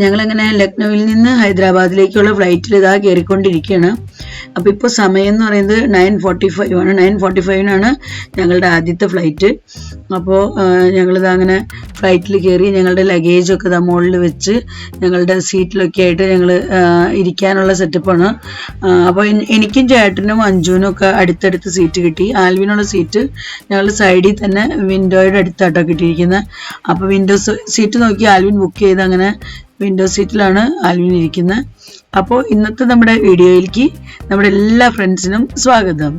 ഞങ്ങളങ്ങനെ ലക്നൌവിൽ നിന്ന് ഹൈദരാബാദിലേക്കുള്ള ഫ്ലൈറ്റിൽ ഇതാ കയറിക്കൊണ്ടിരിക്കുകയാണ് അപ്പോൾ ഇപ്പോൾ സമയം എന്ന് പറയുന്നത് നയൻ ഫോർട്ടി ഫൈവ് ആണ്. നയൻ ഫോർട്ടി ഫൈവിനാണ് ഞങ്ങളുടെ ആദ്യത്തെ ഫ്ലൈറ്റ് അപ്പോൾ ഞങ്ങളിതാ അങ്ങനെ ഫ്ലൈറ്റിൽ കയറി ഞങ്ങളുടെ ലഗേജൊക്കെ ഇതാ മുകളിൽ വെച്ച് ഞങ്ങളുടെ സീറ്റിലൊക്കെ ആയിട്ട് ഞങ്ങൾ ഇരിക്കാനുള്ള സെറ്റപ്പാണ് അപ്പോൾ എനിക്കും ചേട്ടനും അഞ്ജുവിനും ഒക്കെ അടുത്തടുത്ത് സീറ്റ് കിട്ടി. ആൽവിനുള്ള സീറ്റ് ഞങ്ങളുടെ സൈഡിൽ തന്നെ വിൻഡോയുടെ അടുത്താട്ടോ കിട്ടിയിരിക്കുന്നത് അപ്പോൾ വിൻഡോ സീറ്റ് നോക്കി ആൽവിൻ ബുക്ക് ചെയ്ത് അങ്ങനെ വിൻഡോ സീറ്റിലാണ് ആൽവിൻ ഇരിക്കുന്നത് അപ്പോൾ ഇന്നത്തെ നമ്മുടെ വീഡിയോയിലേക്ക് നമ്മുടെ എല്ലാ ഫ്രണ്ട്സിനും സ്വാഗതം.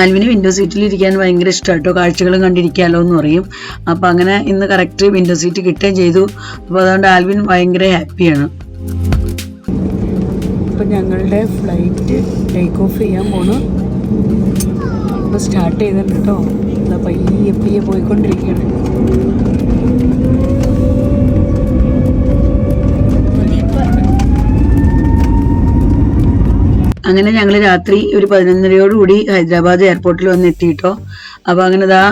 ആൽവിന് വിൻഡോ സീറ്റിൽ ഇരിക്കാൻ ഭയങ്കര ഇഷ്ടമാട്ടോ കാഴ്ചകളും കണ്ടിരിക്കാമല്ലോ എന്ന് പറയും. അപ്പോൾ അങ്ങനെ ഇന്ന് കറക്റ്റ് വിൻഡോ സീറ്റ് കിട്ടുകയും ചെയ്തു. അപ്പോൾ അതുകൊണ്ട് ആൽവിൻ ഭയങ്കര ഹാപ്പിയാണ്. അപ്പോൾ ഞങ്ങളുടെ ഫ്ലൈറ്റ് ടേക്ക് ഓഫ് ചെയ്യാൻ പോണു. ഇപ്പോൾ സ്റ്റാർട്ട് ചെയ്തിട്ടുണ്ട് കേട്ടോ പയ്യെ പയ്യെ പോയിക്കൊണ്ടിരിക്കുകയാണ്. അങ്ങനെ ഞങ്ങൾ രാത്രി ഒരു പതിനൊന്നരയോടുകൂടി ഹൈദരാബാദ് എയർപോർട്ടിൽ വന്ന് എത്തിയിട്ടോ അപ്പോൾ അങ്ങനെ ദാ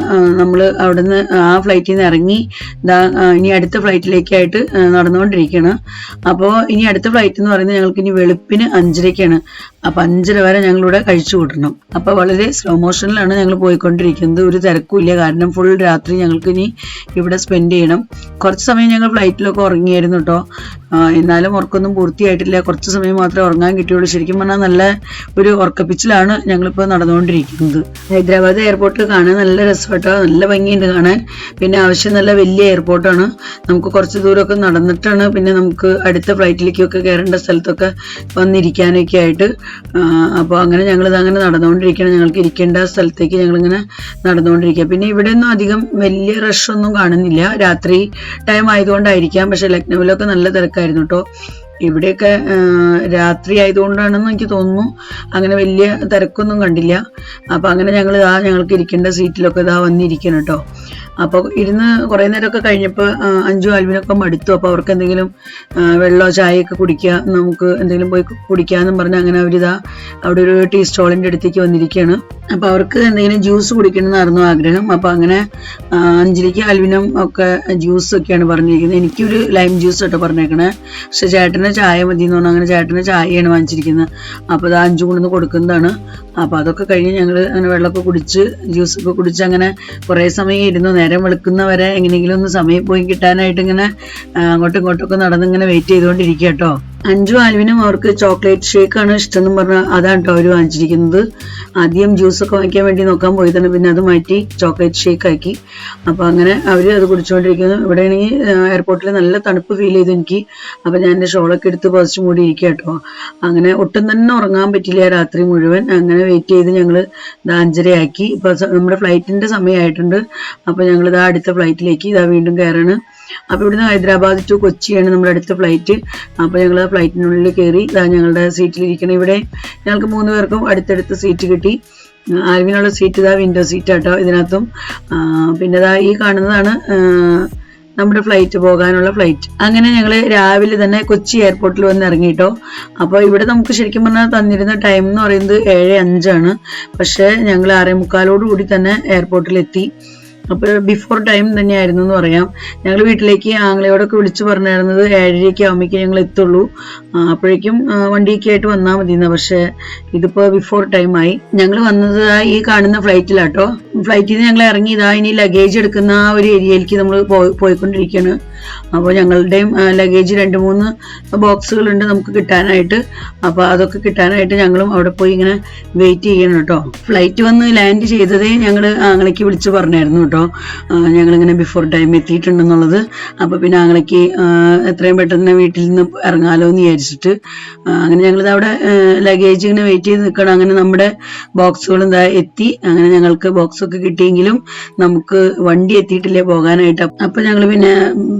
നമ്മൾ അവിടുന്ന് ആ ഫ്ലൈറ്റിൽ നിന്ന് ഇറങ്ങി ദാ ഇനി അടുത്ത ഫ്ലൈറ്റിലേക്കായിട്ട് നടന്നുകൊണ്ടിരിക്കുകയാണ് അപ്പോൾ ഇനി അടുത്ത ഫ്ലൈറ്റ് എന്ന് പറയുന്നത് ഞങ്ങൾക്ക് ഇനി വെളുപ്പിന് അഞ്ചരയ്ക്കാണ് അപ്പോൾ അഞ്ചര വരെ ഞങ്ങളിവിടെ കഴിച്ചു കൂട്ടണം. അപ്പോൾ വളരെ സ്ലോ മോഷനിലാണ് ഞങ്ങൾ പോയിക്കൊണ്ടിരിക്കുന്നത്. ഒരു തിരക്കുമില്ല കാരണം ഫുൾ രാത്രി ഞങ്ങൾക്ക് ഇനി ഇവിടെ സ്പെൻഡ് ചെയ്യണം. കുറച്ച് സമയം ഞങ്ങൾ ഫ്ലൈറ്റിലൊക്കെ ഉറങ്ങിയായിരുന്നു കേട്ടോ എന്നാലും ഉറക്കൊന്നും പൂർത്തിയായിട്ടില്ല. കുറച്ച് സമയം മാത്രമേ ഉറങ്ങാൻ കിട്ടിയുള്ളൂ. ശരിക്കും പറഞ്ഞാൽ നല്ല ഒരു ഉറക്കപ്പിച്ചിലാണ് ഞങ്ങളിപ്പോൾ നടന്നുകൊണ്ടിരിക്കുന്നത്. ഹൈദരാബാദ് എയർപോർട്ടിൽ കാണാൻ നല്ല രസപ്പെട്ടോ നല്ല ഭംഗിയുണ്ട് കാണാൻ. പിന്നെ ആവശ്യം നല്ല വലിയ എയർപോർട്ടാണ് നമുക്ക് കുറച്ച് ദൂരമൊക്കെ നടന്നിട്ടാണ് പിന്നെ നമുക്ക് അടുത്ത ഫ്ലൈറ്റിലേക്കൊക്കെ കയറേണ്ട സ്ഥലത്തൊക്കെ വന്നിരിക്കാനൊക്കെ ആയിട്ട്. അപ്പോൾ അങ്ങനെ ഞങ്ങളിത് അങ്ങനെ നടന്നുകൊണ്ടിരിക്കണം ഞങ്ങൾക്ക് ഇരിക്കേണ്ട സ്ഥലത്തേക്ക് ഞങ്ങളിങ്ങനെ നടന്നുകൊണ്ടിരിക്കുക പിന്നെ ഇവിടെ ഒന്നും അധികം വലിയ ഒന്നും കാണുന്നില്ല. രാത്രി ടൈം ആയതുകൊണ്ടായിരിക്കാം. പക്ഷെ ലക്നൌവിലൊക്കെ നല്ല തിരക്കായിരുന്നു കേട്ടോ. ഇവിടെയൊക്കെ ആ, രാത്രി ആയതുകൊണ്ടാണെന്ന് എനിക്ക് തോന്നുന്നു. അങ്ങനെ വലിയ തിരക്കൊന്നും കണ്ടില്ല. അപ്പോൾ അങ്ങനെ ഞങ്ങൾ ഇതാ ഞങ്ങൾക്ക് ഇരിക്കേണ്ട സീറ്റിലൊക്കെ ഇതാ വന്നിരിക്കണം കേട്ടോ അപ്പോൾ ഇരുന്ന് കുറേ നേരമൊക്കെ കഴിഞ്ഞപ്പോൾ അഞ്ചു ആൽവിനൊക്കെ മടുത്തു. അപ്പോൾ അവർക്ക് എന്തെങ്കിലും വെള്ളോ വെള്ളമോ ചായയൊക്കെ കുടിക്കുക നമുക്ക് എന്തെങ്കിലും പോയി കുടിക്കാമെന്നും പറഞ്ഞ അങ്ങനെ അവരിതാ അവിടെ ഒരു ടീ സ്റ്റോളിന്റെ അടുത്തേക്ക് വന്നിരിക്കുകയാണ്. അപ്പോൾ അവർക്ക് എന്തെങ്കിലും ജ്യൂസ് കുടിക്കണമെന്നായിരുന്നു ആഗ്രഹം. അപ്പോൾ അങ്ങനെ അഞ്ജലിക്ക് ആൽവിനും ഒക്കെ ജ്യൂസ് ഒക്കെയാണ് പറഞ്ഞിരിക്കുന്നത്. എനിക്കൊരു ലൈം ജ്യൂസ് കേട്ടോ പറഞ്ഞേക്കണേ. പക്ഷെ ചേട്ടന് ചായ മതി എന്ന് പറഞ്ഞാൽ അങ്ങനെ ചേട്ടന് ചായയാണ് വാങ്ങിച്ചിരിക്കുന്നത്. അപ്പോൾ അത് അഞ്ചു കൊണ്ടുവന്ന് കൊടുക്കുന്നതാണ്. അപ്പോൾ അതൊക്കെ കഴിഞ്ഞ് ഞങ്ങൾ അങ്ങനെ വെള്ളമൊക്കെ കുടിച്ച് ജ്യൂസൊക്കെ കുടിച്ച് അങ്ങനെ കുറേ സമയം ഇരുന്നു. നേരം വെളുക്കുന്നവരെ എങ്ങനെയെങ്കിലും ഒന്ന് സമയം പോയി കിട്ടാനായിട്ട് ഇങ്ങനെ അങ്ങോട്ടും ഇങ്ങോട്ടൊക്കെ നടന്ന് ഇങ്ങനെ വെയിറ്റ് ചെയ്തുകൊണ്ടിരിക്കുക കേട്ടോ. അഞ്ചു ആൽവിനും അവർക്ക് ചോക്ലേറ്റ് ഷേക്ക് ആണ് ഇഷ്ടം എന്ന് പറഞ്ഞാൽ അതാണ് കേട്ടോ അവർ വാങ്ങിച്ചിരിക്കുന്നത്. ആദ്യം ജ്യൂസൊക്കെ വാങ്ങിക്കാൻ വേണ്ടി നോക്കാൻ പോയതാണ്. പിന്നെ അത് മാറ്റി ചോക്ലേറ്റ് ഷേക്ക് ആക്കി. അപ്പോൾ അങ്ങനെ അവർ അത് കുടിച്ചുകൊണ്ടിരിക്കുന്നു. ഇവിടെ ആണെങ്കിൽ എയർപോർട്ടിൽ നല്ല തണുപ്പ് ഫീൽ ചെയ്തു എനിക്ക്. അപ്പോൾ ഞാൻ എന്റെ ഷോളൊക്കെ എടുത്ത് പതിച്ചു മൂടി ഇരിക്കുക കേട്ടോ അങ്ങനെ ഒട്ടും തന്നെ ഉറങ്ങാൻ പറ്റില്ല രാത്രി മുഴുവൻ. അങ്ങനെ വെയിറ്റ് ചെയ്ത് ഞങ്ങൾ അഞ്ചരയാക്കി. ഇപ്പോൾ നമ്മുടെ ഫ്ലൈറ്റിന്റെ സമയമായിട്ടുണ്ട്. അപ്പോൾ ഞങ്ങൾ ഇതാ അടുത്ത ഫ്ലൈറ്റിലേക്ക് ഇതാ വീണ്ടും കയറാണ്. അപ്പോൾ ഇവിടുന്ന് ഹൈദരാബാദ് ടു കൊച്ചിയാണ് നമ്മുടെ അടുത്ത ഫ്ലൈറ്റ് അപ്പോൾ ഞങ്ങൾ ഫ്ലൈറ്റിനുള്ളിൽ കയറി ഞങ്ങളുടെ സീറ്റിലിരിക്കണം ഇവിടെ ഞങ്ങൾക്ക് മൂന്ന് പേർക്കും അടുത്തടുത്ത് സീറ്റ് കിട്ടി. ആൽവിനുള്ള സീറ്റ് ഇതാ വിൻഡോ സീറ്റ് ആട്ടോ ഇതിനകത്തും. പിന്നെ ഇതാ ഈ കാണുന്നതാണ് നമ്മുടെ ഫ്ലൈറ്റ് പോകാനുള്ള ഫ്ലൈറ്റ് അങ്ങനെ ഞങ്ങൾ രാവിലെ തന്നെ കൊച്ചി എയർപോർട്ടിൽ വന്ന് ഇറങ്ങിയിട്ടോ അപ്പോൾ ഇവിടെ നമുക്ക് ശരിക്കും പറഞ്ഞാൽ തന്നിരുന്ന ടൈം എന്ന് പറയുന്നത് ഏഴ് അഞ്ചാണ്. പക്ഷേ ഞങ്ങൾ ആറേ മുക്കാലോടുകൂടി തന്നെ എയർപോർട്ടിലെത്തി അപ്പോൾ ബിഫോർ ടൈം തന്നെയായിരുന്നു എന്ന് പറയാം. ഞങ്ങൾ വീട്ടിലേക്ക് ആങ്ങളയോടൊക്കെ വിളിച്ചു പറഞ്ഞായിരുന്നത് ഏഴരയ്ക്ക് ആകുമ്പോഴേക്കും ഞങ്ങൾ എത്തുള്ളൂ. അപ്പോഴേക്കും വണ്ടിയൊക്കെ ആയിട്ട് വന്നാൽ മതി എന്നാ പക്ഷേ ഇതിപ്പോൾ ബിഫോർ ടൈമായി ഞങ്ങൾ വന്നത് ഈ കാണുന്ന ഫ്ലൈറ്റിലാട്ടോ ഫ്ലൈറ്റിൽ നിന്ന് ഞങ്ങൾ ഇറങ്ങി ഇതാ ഇനി ലഗേജ് എടുക്കുന്ന ആ ഒരു ഏരിയയിലേക്ക് നമ്മൾ പോയിക്കൊണ്ടിരിക്കുകയാണ് അപ്പോൾ ഞങ്ങളുടെയും ലഗേജ് രണ്ട് മൂന്ന് ബോക്സുകളുണ്ട് നമുക്ക് കിട്ടാനായിട്ട്. അപ്പോൾ അതൊക്കെ കിട്ടാനായിട്ട് ഞങ്ങളും അവിടെ പോയി ഇങ്ങനെ വെയിറ്റ് ചെയ്യണം കേട്ടോ. ഫ്ലൈറ്റ് വന്ന് ലാൻഡ് ചെയ്തതേ ഞങ്ങൾ ആംഗ്ലയ്ക്ക് വിളിച്ചു പറഞ്ഞായിരുന്നു ആ, ഞങ്ങളിങ്ങനെ ബിഫോർ ടൈം എത്തിയിട്ടുണ്ടെന്നുള്ളത്. അപ്പോൾ പിന്നെ ആങ്ങളയ്ക്ക് എത്രയും പെട്ടെന്ന് വീട്ടിൽ നിന്ന് ഇറങ്ങാലോ എന്ന് വിചാരിച്ചിട്ട് അങ്ങനെ ഞങ്ങളിത് അവിടെ ലഗേജ് ഇങ്ങനെ വെയിറ്റ് ചെയ്ത് നിൽക്കണം അങ്ങനെ നമ്മുടെ ബോക്സുകൾ എന്താ എത്തി. അങ്ങനെ ഞങ്ങൾക്ക് ബോക്സൊക്കെ കിട്ടിയെങ്കിലും നമുക്ക് വണ്ടി എത്തിയിട്ടില്ല പോകാനായിട്ട്. അപ്പോൾ ഞങ്ങൾ പിന്നെ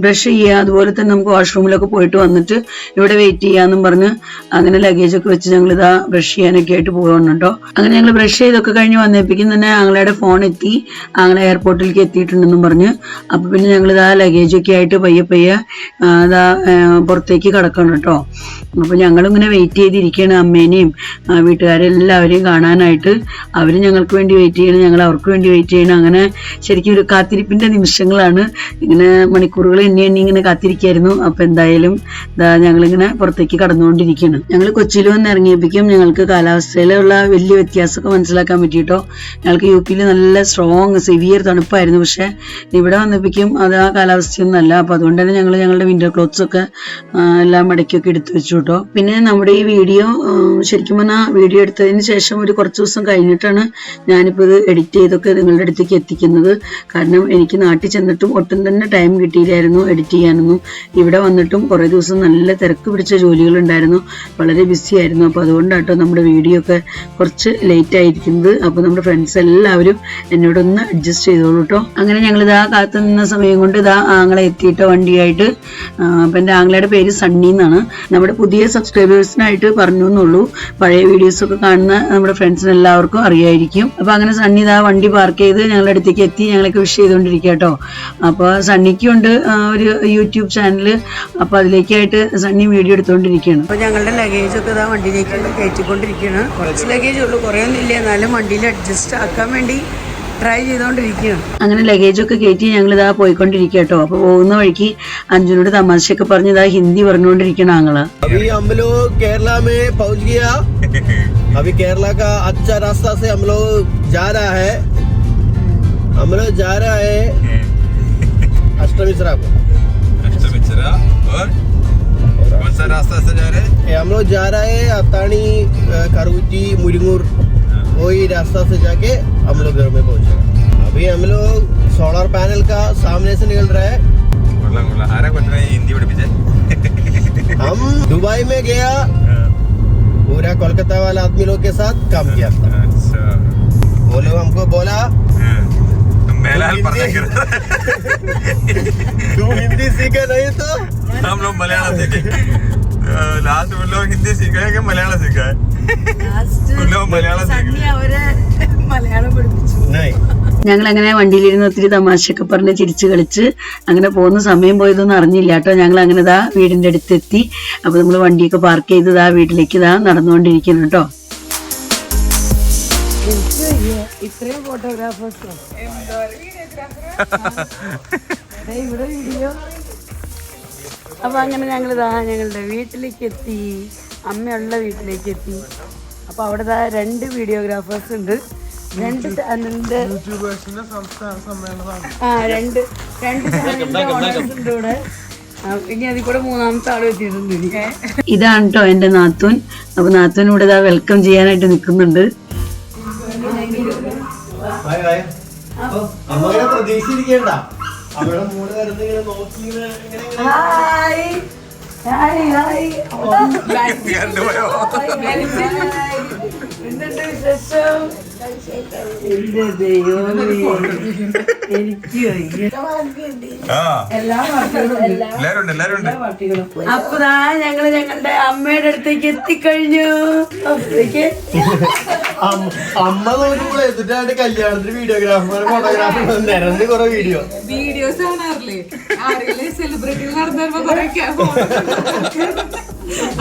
ബ്രഷ് ചെയ്യുക അതുപോലെ തന്നെ നമുക്ക് വാഷ്റൂമിലൊക്കെ പോയിട്ട് വന്നിട്ട് ഇവിടെ വെയിറ്റ് ചെയ്യാന്നും പറഞ്ഞ് അങ്ങനെ ലഗേജ് ഒക്കെ വെച്ച് ഞങ്ങൾ ഇതാ ബ്രഷ് ചെയ്യാനൊക്കെ ആയിട്ട് പോകണം കേട്ടോ. അങ്ങനെ ഞങ്ങൾ ബ്രഷ് ചെയ്തൊക്കെ കഴിഞ്ഞ് വന്നേപ്പിക്കും തന്നെ ആങ്ങളയുടെ ഫോൺ എത്തി. ആങ്ങളെ എയർപോർട്ടിൽ എയർപോർട്ടിലേക്ക് എത്തിയിട്ടുണ്ടെന്നും പറഞ്ഞ്. അപ്പോൾ പിന്നെ ഞങ്ങൾ ഇതാ ലഗേജൊക്കെ ആയിട്ട് പയ്യെ പയ്യെ അതാ പുറത്തേക്ക് കിടക്കണം കേട്ടോ. അപ്പോൾ ഞങ്ങളിങ്ങനെ വെയിറ്റ് ചെയ്തിരിക്കുകയാണ് അമ്മേനെയും വീട്ടുകാരെല്ലാവരെയും കാണാനായിട്ട്. അവർ ഞങ്ങൾക്ക് വേണ്ടി വെയിറ്റ് ചെയ്യണം ഞങ്ങൾ അവർക്ക് വേണ്ടി വെയിറ്റ് ചെയ്യണം. അങ്ങനെ ശരിക്കും ഒരു കാത്തിരിപ്പിന്റെ നിമിഷങ്ങളാണ്. ഇങ്ങനെ മണിക്കൂറുകൾ എണ്ണി എണ്ണി ഇങ്ങനെ കാത്തിരിക്കായിരുന്നു. അപ്പോൾ എന്തായാലും ഇതാ ഞങ്ങളിങ്ങനെ പുറത്തേക്ക് കടന്നുകൊണ്ടിരിക്കുകയാണ് ഞങ്ങൾ കൊച്ചിയിൽ വന്ന് ഇറങ്ങിയപ്പോഴേക്കും ഞങ്ങൾക്ക് കാലാവസ്ഥയിലുള്ള വലിയ വ്യത്യാസമൊക്കെ മനസ്സിലാക്കാൻ പറ്റിയിട്ടോ. ഞങ്ങൾക്ക് യു പിയിൽ നല്ല സ്ട്രോങ് സിവിയർ തണുപ്പായിരുന്നു പക്ഷേ ഇവിടെ വന്നപ്പോഴേക്കും അത് ആ കാലാവസ്ഥയൊന്നും അല്ല അപ്പോൾ അതുകൊണ്ട് തന്നെ ഞങ്ങൾ ഞങ്ങളുടെ വിന്റർ ക്ലോത്ത്സ് ഒക്കെ എല്ലാം മടക്കിയൊക്കെ എടുത്തു വെച്ചു കേട്ടോ. പിന്നെ നമ്മുടെ ഈ വീഡിയോ ശരിക്കും പറഞ്ഞാൽ വീഡിയോ എടുത്തതിന് ശേഷം ഒരു കുറച്ച് ദിവസം കഴിഞ്ഞിട്ടാണ് ഞാനിപ്പോൾ ഇത് എഡിറ്റ് ചെയ്തൊക്കെ നിങ്ങളുടെ അടുത്തേക്ക് എത്തിക്കുന്നത്. കാരണം എനിക്ക് നാട്ടിൽ ചെന്നിട്ടും ഒട്ടും തന്നെ ടൈം കിട്ടിയില്ലായിരുന്നു എഡിറ്റ് ചെയ്യാനൊന്നും. ഇവിടെ വന്നിട്ടും കുറേ ദിവസം നല്ല തിരക്ക് പിടിച്ച ജോലികളുണ്ടായിരുന്നു. വളരെ ബിസി ആയിരുന്നു. അപ്പോൾ അതുകൊണ്ടാട്ടോ നമ്മുടെ വീഡിയോ ഒക്കെ കുറച്ച് ലേറ്റ് ആയിരിക്കുന്നത്. അപ്പോൾ നമ്മുടെ ഫ്രണ്ട്സ് എല്ലാവരും എന്നോടൊന്ന് അഡ്ജസ്റ്റ് ചെയ്തോളൂ കേട്ടോ. അങ്ങനെ ഞങ്ങൾ ഇതാ കാത്തു നിന്ന സമയം കൊണ്ട് ഇതാ ആങ്ങളെ എത്തിയിട്ടോ വണ്ടിയായിട്ട്. അപ്പം എന്റെ ആങ്ങളയുടെ പേര് സണ്ണി എന്നാണ്. നമ്മുടെ പുതിയ സബ്സ്ക്രൈബേഴ്സിനായിട്ട് പറഞ്ഞു എന്നുള്ളൂ. പഴയ വീഡിയോസ് ഒക്കെ കാണുന്ന നമ്മുടെ ഫ്രണ്ട്സിന് എല്ലാവർക്കും അറിയായിരിക്കും. അപ്പോൾ അങ്ങനെ സണ്ണി ഇതാ വണ്ടി പാർക്ക് ചെയ്ത് ഞങ്ങളുടെ അടുത്തേക്ക് എത്തി ഞങ്ങളൊക്കെ വിഷ് ചെയ്തുകൊണ്ടിരിക്കുക കേട്ടോ. അപ്പോൾ സണ്ണിക്കുണ്ട് ഒരു യൂട്യൂബ് ചാനൽ അപ്പോൾ അതിലേക്കായിട്ട് സണ്ണി വീഡിയോ എടുത്തുകൊണ്ടിരിക്കുകയാണ് അപ്പോൾ ഞങ്ങളുടെ ലഗേജ് ഒക്കെ ഇതാ വണ്ടിയിലേക്ക് കയറ്റിക്കൊണ്ടിരിക്കുകയാണ് കുറച്ച് ലഗേജ് ഉള്ളൂ. കുറേ ഒന്നും ഇല്ല. എന്നാലും വണ്ടിയിൽ അഡ്ജസ്റ്റ് ആക്കാൻ വേണ്ടി ട്രൈ ചെയ്തുകൊണ്ടിരിക്കുകയാണ് അങ്ങനെ ലഗേജ് ഒക്കെ കയറ്റി ഞങ്ങൾ ഇതാ പോയിക്കൊണ്ടിരിക്കുക കേട്ടോ അപ്പോൾ പോകുന്ന വഴിക്ക് അഞ്ജുനോട് തമാശയൊക്കെ പറഞ്ഞ് ഇതാ ഹിന്ദി പറഞ്ഞുകൊണ്ടിരിക്കണം ആങ്ങള് अभी हम लोग केरला में पहुंच गया अभी केरला का अच्छा रास्ता से हम लोग जा रहा है हम लोग जा रहा है अष्टमिश्रा को अष्टमिश्रा और कौन सा रास्ता से जा रहे हैं ये हम लोग जा रहे हैं अतानी खरगुटी मुरिंगुर वही रास्ता से जाके हम लोग घर में पहुँचे। अभी हम लोग सोलर पैनल का सामने से निकल रहे हम दुबई में गया। पूरा कोलकाता वाला आदमी लोग के साथ काम किया था। वो लोग हमको बोला तू हिंदी सीखे नहीं तो? हम लोग मलयालम सीखे। लास्ट में लोग हिंदी सीखा है कि मलयालम सीखा है उन लोग मलयालम सीखे അവരെ മലയാളം പഠിപ്പിച്ചു नहीं ഞങ്ങൾ അങ്ങനെ വണ്ടിയിലിരുന്ന് ഒത്തിരി തമാശയൊക്കെ പറഞ്ഞ് ചിരിച്ച് കളിച്ച് അങ്ങനെ പോകുന്ന സമയം പോയതൊന്നും അറിഞ്ഞില്ല കേട്ടോ ഞങ്ങൾ അങ്ങനെ ഇതാ വീടിന്റെ അടുത്തെത്തി അപ്പോൾ നമ്മൾ വണ്ടിയൊക്കെ പാർക്ക് ചെയ്ത് ഇതാ വീട്ടിലേക്ക് ഇതാ നടന്നുകൊണ്ടിരിക്കുന്നു കേട്ടോ എനിക്ക് വയ്യ. ഇത്രയും ഫോട്ടോഗ്രാഫേഴ്സ് ഇവിടെ വീഡിയോ അപ്പൊ അങ്ങനെ ഞങ്ങൾ ഇതാ ഞങ്ങളുടെ വീട്ടിലേക്ക് എത്തി അമ്മയുള്ള വീട്ടിലേക്ക് എത്തി അപ്പോൾ അവിടെ ദാ രണ്ട് വീഡിയോഗ്രാഫേഴ്സ് ഉണ്ട് രണ്ട് ചാനലിന്റെ ആ രണ്ട് രണ്ട് ചാനലിന്റെ ഓണേഴ്സ് ഉണ്ട് ഇവിടെ. ഇനി അതിൽ കൂടെ മൂന്നാമത്തെ ആൾ എത്തിയിട്ടുണ്ട് ഇതാണ് കേട്ടോ എന്റെ നാത്തൂൻ. അപ്പൊ നാത്തൂൻ ഇവിടെ ഇതാ വെൽക്കം ചെയ്യാനായിട്ട് നിൽക്കുന്നുണ്ട്. പ്രതീക്ഷിച്ചിരിക്കണ്ട ഹായ് ഹായ് ഹായ് ദാ ഞങ്ങൾ ഞങ്ങളുടെ അമ്മയുടെ അടുത്തേക്ക് എത്തിക്കഴിഞ്ഞു. അമ്മ- നോക്കുമ്പോൾ എന്നിട്ടാണ് കല്യാണത്തിന് വീഡിയോഗ്രാഫർ ഫോട്ടോഗ്രാഫർ നിരന്ന് കുറെ വീഡിയോ വീഡിയോസ് കാണാറില്ലേ? ആരെങ്കിലും സെലിബ്രിറ്റി നടന്നു വരുമ്പോ കുറെ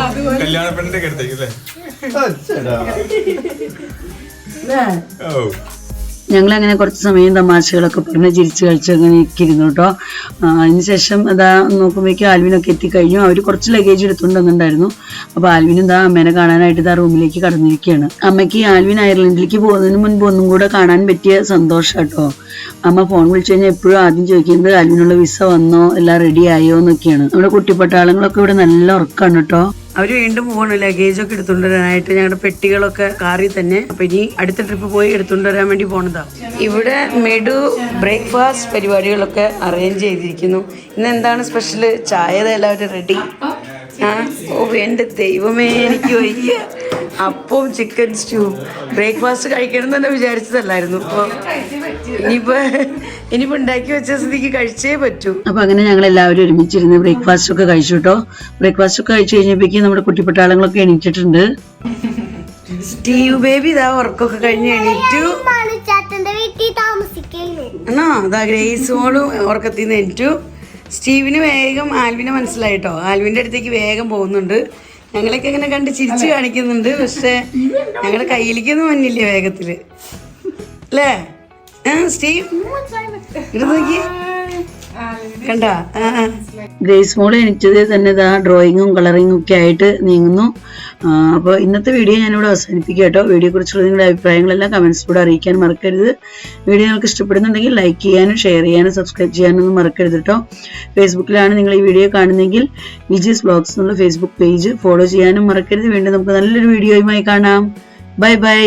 അതുപോലെ കല്യാണ പെണ്ണിന്റെ അടുത്തേക്ക് അല്ലേ? ഞങ്ങൾ അങ്ങനെ കുറച്ച് സമയം തമാശകളൊക്കെ പറഞ്ഞ് ചിരിച്ച് കളിച്ച് അങ്ങനെ ഇരിക്കുന്നു കേട്ടോ അതിനുശേഷം അതാ നോക്കുമ്പോഴേക്കും ആൽവിനൊക്കെ എത്തിക്കഴിഞ്ഞു. അവർ കുറച്ച് ലഗേജ് എടുത്തുകൊണ്ട് വന്നിട്ടുണ്ടായിരുന്നു. അപ്പോൾ ആൽവിനും ഇതാ അമ്മേനെ കാണാനായിട്ട് ഇതാ റൂമിലേക്ക് കടന്നിരിക്കുകയാണ്. അമ്മയ്ക്ക് ആൽവിൻ അയർലൻഡിലേക്ക് പോകുന്നതിന് മുൻപ് ഒന്നും കൂടെ കാണാൻ പറ്റിയ സന്തോഷം കേട്ടോ അമ്മ ഫോൺ വിളിച്ചു കഴിഞ്ഞാൽ എപ്പോഴും ആദ്യം ചോദിക്കുന്നത് ആൽവിനുള്ള വിസ വന്നോ? എല്ലാം റെഡി ആയോ? എന്നൊക്കെയാണ്. നമ്മുടെ കുട്ടിപ്പട്ടാളങ്ങളൊക്കെ ഇവിടെ നല്ല ഉറക്കാണ് കേട്ടോ അവർ വീണ്ടും പോകണം ലഗേജ് ഒക്കെ എടുത്തുകൊണ്ട് വരാനായിട്ട് ഞങ്ങളുടെ പെട്ടികളൊക്കെ കാറിൽ തന്നെ. അപ്പൊ ഇനി അടുത്ത ട്രിപ്പ് പോയി എടുത്തുകൊണ്ട് വരാൻ വേണ്ടി പോണതാ. ഇവിടെ മെഡു ബ്രേക്ക്ഫാസ്റ്റ് പരിപാടികളൊക്കെ അറേഞ്ച് ചെയ്തിരിക്കുന്നു. ഇന്ന് എന്താണ് സ്പെഷ്യൽ ചായ റെഡി ഓ എന്റെ ദൈവമേ എനിക്ക് വയ്യ. അപ്പവും ചിക്കൻ സ്റ്റൂവും ബ്രേക്ക്ഫാസ്റ്റ് കഴിക്കണം എന്ന് തന്നെ വിചാരിച്ചതല്ലായിരുന്നു. അപ്പോൾ ഇനിയിപ്പോൾ ഇനിയിപ്പോൾ ഉണ്ടാക്കി വെച്ച സ്ഥിതിക്ക് കഴിച്ചേ പറ്റൂ. അപ്പോൾ അങ്ങനെ ഞങ്ങൾ എല്ലാവരും ഒരുമിച്ചിരുന്ന് ബ്രേക്ക്ഫാസ്റ്റ് ഒക്കെ കഴിച്ചു കേട്ടോ ബ്രേക്ക്ഫാസ്റ്റ് ഒക്കെ കഴിച്ചു കഴിഞ്ഞപ്പോഴേക്കും നമ്മുടെ കുട്ടിപ്പട്ടാളങ്ങളൊക്കെ എണീറ്റിട്ടുണ്ട്. സ്റ്റീവ് ബേബി ഇതാ ഉറക്കമൊക്കെ കഴിഞ്ഞ് എണീറ്റു. അതാ ഗ്രേസ് മോളും ഉറക്കത്തിൽ നിന്ന് എനിറ്റു സ്റ്റീവിന് വേഗം ആൽവിനെ മനസ്സിലായിട്ടോ ആൽവിന്റെ അടുത്തേക്ക് വേഗം പോകുന്നുണ്ട്. ഞങ്ങളൊക്കെ ഇങ്ങനെ കണ്ട് ചിരിച്ചു കാണിക്കുന്നുണ്ട്. പക്ഷേ ഞങ്ങളുടെ കയ്യിലേക്കൊന്നും വന്നില്ല വേഗത്തിൽ? അല്ലേ? സ്റ്റീവ്? ഇത് നോക്കി കണ്ട. ഗ്രേസ് മോൾ എനിച്ചത് തന്നെ ഇതാ ഡ്രോയിങ്ങും കളറിങ്ങും ഒക്കെ ആയിട്ട് നീങ്ങുന്നു. അപ്പോൾ ഇന്നത്തെ വീഡിയോ ഞാനിവിടെ അവസാനിപ്പിക്കുക കേട്ടോ. വീഡിയോ കുറിച്ചുള്ള നിങ്ങളുടെ അഭിപ്രായങ്ങളെല്ലാം കമൻസിലൂടെ അറിയിക്കാൻ മറക്കരുത്. വീഡിയോ നിങ്ങൾക്ക് ഇഷ്ടപ്പെടുന്നുണ്ടെങ്കിൽ ലൈക്ക് ചെയ്യാനും ഷെയർ ചെയ്യാനും സബ്സ്ക്രൈബ് ചെയ്യാനൊന്നും മറക്കരുത് കേട്ടോ. ഫേസ്ബുക്കിലാണ് നിങ്ങൾ ഈ വീഡിയോ കാണുന്നതെങ്കിൽ വിജീസ് ബ്ലോഗ്സ് എന്നുള്ള ഫേസ്ബുക്ക് പേജ് ഫോളോ ചെയ്യാനും മറക്കരുത്. വീണ്ടും നമുക്ക് നല്ലൊരു വീഡിയോയുമായി കാണാം. Bye bye